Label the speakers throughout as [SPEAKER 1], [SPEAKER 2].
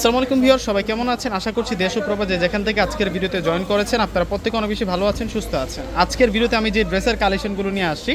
[SPEAKER 1] আসসালামু আলাইকুম ভিউয়ার সবাই কেমন আছেন? আশা করছি দেশ ও প্রবাদে যেখান থেকে আজকের ভিডিওতে জয়েন করেছেন, আপনারা প্রত্যেকে অনেক বেশি ভালো আছেন, সুস্থ আছেন। আজকের ভিডিওতে আমি যে ড্রেসের কালেকশনগুলো নিয়ে আসছি,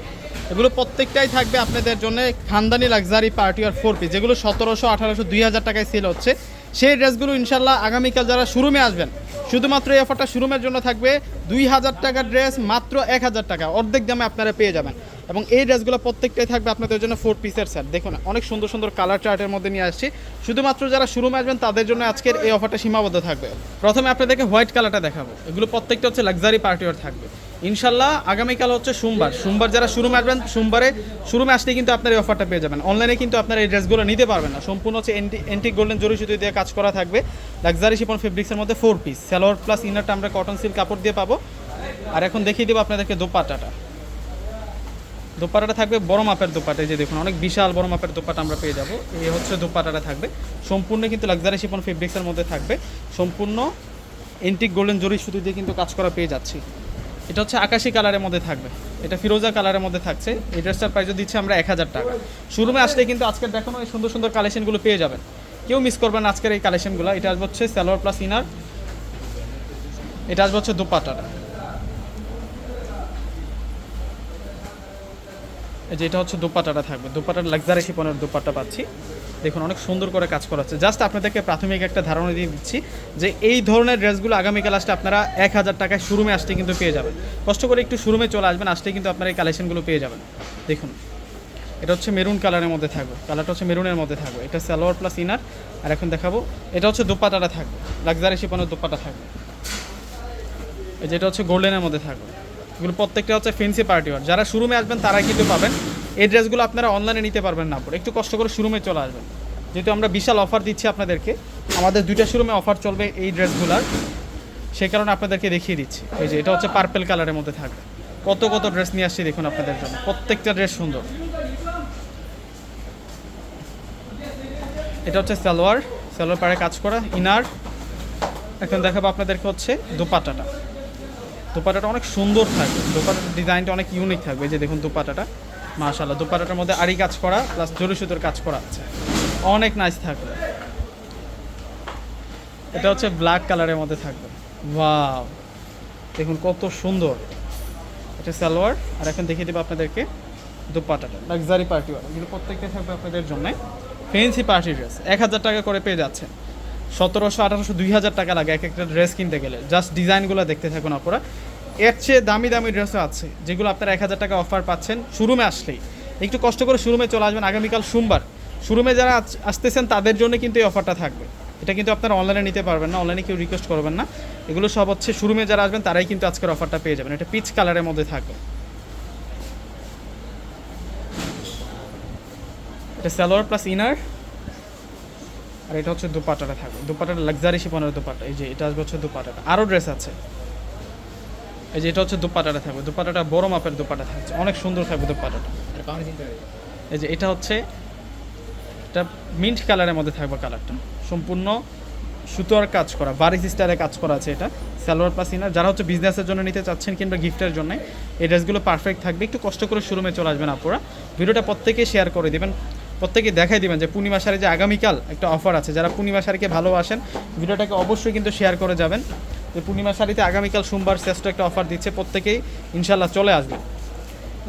[SPEAKER 1] এগুলো প্রত্যেকটাই থাকবে আপনাদের জন্য খানদানি লাক্সারি পার্টি আর ফোর পিস যেগুলো সতেরোশো, আঠারোশো, দুই হাজার টাকায় সেল হচ্ছে। সেই ড্রেসগুলো ইনশাল্লাহ আগামীকাল যারা শোরুমে আসবেন, শুধুমাত্র এই অফারটা শোরুমের জন্য থাকবে দুই হাজার টাকার ড্রেস মাত্র এক হাজার টাকা, অর্ধেক দামে আপনারা পেয়ে যাবেন। এবং এই ড্রেসগুলো প্রত্যেকটাই থাকবে আপনাদের জন্য ফোর পিসের সেট দেখুন, অনেক সুন্দর সুন্দর কালার চার্টের মধ্যে নিয়ে আসছি। শুধুমাত্র যারা শোরুমে আসবেন, তাদের জন্য আজকের এই অফারটা সীমাবদ্ধ থাকবে। প্রথমে আপনাদেরকে হোয়াইট কালারটা দেখাবো। এগুলো প্রত্যেকটা হচ্ছে লাক্সারি পার্টিওর থাকবে। ইনশাল্লাহ আগামীকাল হচ্ছে সোমবার। সোমবার যারা শোরুমে আসবেন, সোমবারে শোরুমে আসলে কিন্তু আপনার এই অফারটা পেয়ে যাবেন। অনলাইনে কিন্তু আপনার এই ড্রেসগুলো নিতে পারবেন না। সম্পূর্ণ হচ্ছে এন্টি এন্টিক গোল্ডেন জরি সুতো দিয়ে কাজ করা থাকবে। লাক্সারি শিপন ফেব্রিক্সের মধ্যে ফোর পিস সালোয়ার প্লাস ইনারটা আমরা কটন সিল্ক কাপড় দিয়ে পাবো। আর এখন দেখিয়ে দেবো আপনাদেরকে দোপাট্টাটা। দোপাটাটা থাকবে বড় মাপের দোপাটা যে দেখুন, অনেক বিশাল বড় মাপের দোপাটা আমরা পেয়ে যাব। এই হচ্ছে দোপাটাটা থাকবে। সম্পূর্ণ কিন্তু লাক্সারি শিপন ফেব্রিক্সের মধ্যে থাকবে। সম্পূর্ণ এন্টিক গোল্ডেন জরি সুতো দিয়ে কিন্তু কাজ করা পেয়ে যাচ্ছি। এটা হচ্ছে আকাশি কালারের মধ্যে থাকবে। এটা ফিরোজা কালারের মধ্যে থাকছে। এই ড্রেসটার প্রাইসও দিচ্ছে আমরা এক হাজার টাকা। শোরুমে আসলে কিন্তু আজকের দেখানো এই সুন্দর সুন্দর কালেকশনগুলো পেয়ে যাবেন। কেউ মিস করবেন আজকের এই কালেকশনগুলো এটা হচ্ছে সালোয়ার প্লাস ইনার এটা আসবে হচ্ছে দোপাটাটা। যে এটা হচ্ছে দোপাটাটা থাকবে। দোপাটার লাক্সারি শিপনের দোপাট্টা পাচ্ছি। দেখুন, অনেক সুন্দর করে কাজ করা হচ্ছে। জাস্ট আপনাদেরকে প্রাথমিক একটা ধারণা দিয়ে দিচ্ছি যে এই ধরনের ড্রেসগুলো আগামীকাল আসলে আপনারা এক হাজার টাকায় শোরুমে আসতে কিন্তু পেয়ে যাবেন। কষ্ট করে একটু শোরুমে চলে আসবেন, আসলে কিন্তু আপনারা এই কালেকশনগুলো পেয়ে যাবেন। দেখুন, এটা হচ্ছে মেরুন কালারের মধ্যে থাকবে। কালারটা হচ্ছে মেরুনের মধ্যে থাকবে। এটা সালোয়ার প্লাস ইনার আর এখন দেখাবো, এটা হচ্ছে দোপাটাটা থাকবে। লাক্সারি শিপনের দোপাটা থাকবে। যেটা হচ্ছে গোল্ডেনের মধ্যে থাকবে। এগুলো প্রত্যেকটা হচ্ছে ফেন্সি পার্টি ওয়ার যারা শোরুমে আসবেন, তারাই কিন্তু পাবেন। এই ড্রেসগুলো আপনারা অনলাইনে নিতে পারবেন না একটু কষ্ট করে শোরুমে চলে আসবেন। যেহেতু আমরা বিশাল অফার দিচ্ছি আপনাদেরকে, আমাদের দুইটা শোরুমে অফার চলবে এই ড্রেসগুলার সেই কারণে আপনাদেরকে দেখিয়ে দিচ্ছি। এই যে, এটা হচ্ছে পার্পেল কালারের মধ্যে থাকবে। কত কত ড্রেস নিয়ে আসছি দেখুন আপনাদের জন্য। প্রত্যেকটা ড্রেস সুন্দর। এটা হচ্ছে সালোয়ার। সালোয়ার পাড়ে কাজ করা, ইনার। এখন দেখাবো আপনাদেরকে হচ্ছে দোপাট্টাটা দোপাটাটা অনেক সুন্দর থাকবে দোপাটার ডিজাইনটা অনেক ইউনিক থাকবে যে দেখুন দোপাটাটা। মাশাল্লাহ দোপাটাটার মধ্যে আড়ি কাজ করা প্লাস জরি সুতোর কাজ করা আছে। অনেক নাইস থাকবে। এটা হচ্ছে ব্ল্যাক কালারের মধ্যে থাকবে। ওয়াও দেখুন কত সুন্দর। এটা সালোয়ার, আর এখন দেখিয়ে দেবো আপনাদেরকে দোপাটাটা। লাক্সারি পার্টি ওয়ার এগুলো প্রত্যেকটা থাকবে আপনাদের জন্য। ফেন্সি পার্টি ড্রেস এক হাজার টাকা করে পেয়ে যাচ্ছে সতেরোশো, আঠারোশো, দুই হাজার টাকা লাগে এক একটা ড্রেস কিনতে গেলে। জাস্ট ডিজাইনগুলো দেখতে থাকুন আপনারা এর চেয়ে দামি দামি ড্রেসও আছে, যেগুলো আপনারা এক হাজার টাকা অফার পাচ্ছেন শোরুমে আসলেই। একটু কষ্ট করে শোরুমে চলে আসবেন আগামীকাল সোমবার। শোরুমে যারা আসতেছেন, তাদের জন্য কিন্তু এই অফারটা থাকবে। এটা কিন্তু আপনারা অনলাইনে নিতে পারবেন না অনলাইনে কেউ রিকোয়েস্ট করবেন না। এগুলো সব হচ্ছে শোরুমে যারা আসবেন, তারাই কিন্তু আজকের অফারটা পেয়ে যাবেন। এটা পিচ কালারের মধ্যে থাকবে। এটা সালোয়ার প্লাস ইনার আর এটা হচ্ছে দুপাটাটা থাকবে। দুপাটাটা লাক্সারি শিপনের দুপাটা এই যে এটা আসবে হচ্ছে দুপাটাটা। আরও ড্রেস আছে। এই যে এটা হচ্ছে দুপাটাটা থাকবে। দুপাটাটা বড় মাপের দুপাটা থাকছে। অনেক সুন্দর থাকবে দুপাটাটা। এই যে এটা হচ্ছে এটা মিন্ট কালারের মধ্যে থাকবে কালারটা সম্পূর্ণ সুতোর কাজ করা বারিশ স্টাইলে কাজ করা আছে এটা। সালোয়ার প্লাস ইনার যারা হচ্ছে বিজনেসের জন্য নিতে চাচ্ছেন কিংবা গিফটের জন্য এই ড্রেসগুলো পারফেক্ট থাকবে। একটু কষ্ট করে শোরুমে চলে আসবেন আপনারা ভিডিওটা প্রত্যেকে শেয়ার করে দেবেন। প্রত্যেকে দেখাই দিবেন যে পূর্ণিমা শাড়ি যে আগামীকাল একটা অফার আছে। যারা পূর্ণিমা শাড়িকে ভালোবাসেন, ভিডিওটাকে অবশ্যই কিন্তু শেয়ার করে যাবেন। যে পূর্ণিমা শাড়িতে আগামীকাল সোমবার শ্রেষ্ঠ একটা অফার দিচ্ছে প্রত্যেকেই। ইনশাল্লাহ চলে আসবে।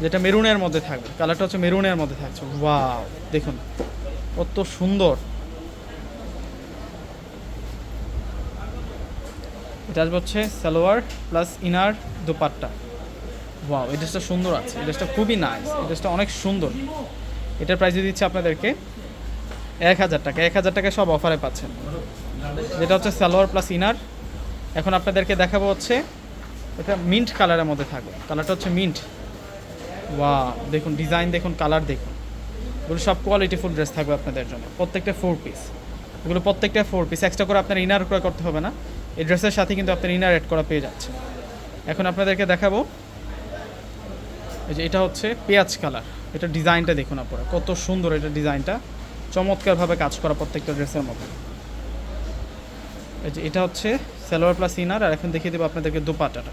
[SPEAKER 1] যেটা মেরুনের মধ্যে থাকবে। কালারটা হচ্ছে মেরুনের মধ্যে থাকছে। ওয়াও! দেখুন, কত সুন্দর। এটা আসবে হচ্ছে salwar plus inner dupatta. Wow, এই ড্রেসটা সুন্দর আছে। এই ড্রেসটা খুবই নাইস এই ড্রেসটা অনেক সুন্দর। এটার প্রাইস দিয়ে দিচ্ছে আপনাদেরকে এক হাজার টাকা। এক হাজার টাকা সব অফারে পাচ্ছেন। যেটা হচ্ছে সালোয়ার প্লাস ইনার এখন আপনাদেরকে দেখাবো হচ্ছে, এটা মিন্ট কালারের মধ্যে থাকবে। কালারটা হচ্ছে মিন্ট ওয়া দেখুন ডিজাইন দেখুন কালার দেখুন। এগুলো সব কোয়ালিটি কোয়ালিটিফুল ড্রেস থাকবে আপনাদের জন্য। প্রত্যেকটা ফোর পিস এগুলো প্রত্যেকটা ফোর পিস এক্সট্রা করে আপনার ইনার ক্রয় করতে হবে না। এই ড্রেসের সাথে কিন্তু আপনার ইনার অ্যাড করা পেয়ে যাচ্ছে। এখন আপনাদেরকে দেখাবো, এই যে এটা হচ্ছে পেঁয়াজ কালার এটা ডিজাইনটা দেখুন আপনারা, কত সুন্দর এটা ডিজাইনটা। চমৎকারভাবে কাজ করা প্রত্যেকটা ড্রেসের যে এটা হচ্ছে সালোয়ার প্লাস ইনার, আর এখন দেখিয়ে দেবো আপনাদেরকে দোপাটাটা।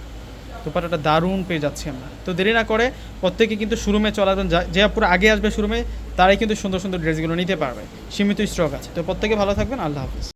[SPEAKER 1] দোপাটাটা দারুণ পেয়ে যাচ্ছি আমরা। তো দেরি না করে প্রত্যেকে কিন্তু শোরুমে চলে আসবেন যা- আপুরা আগে আসবে শোরুমে, তারাই কিন্তু সুন্দর সুন্দর ড্রেসগুলো নিতে পারবে। সীমিত স্টক আছে। তো প্রত্যেকে ভালো থাকবেন, আল্লাহ হাফিজ।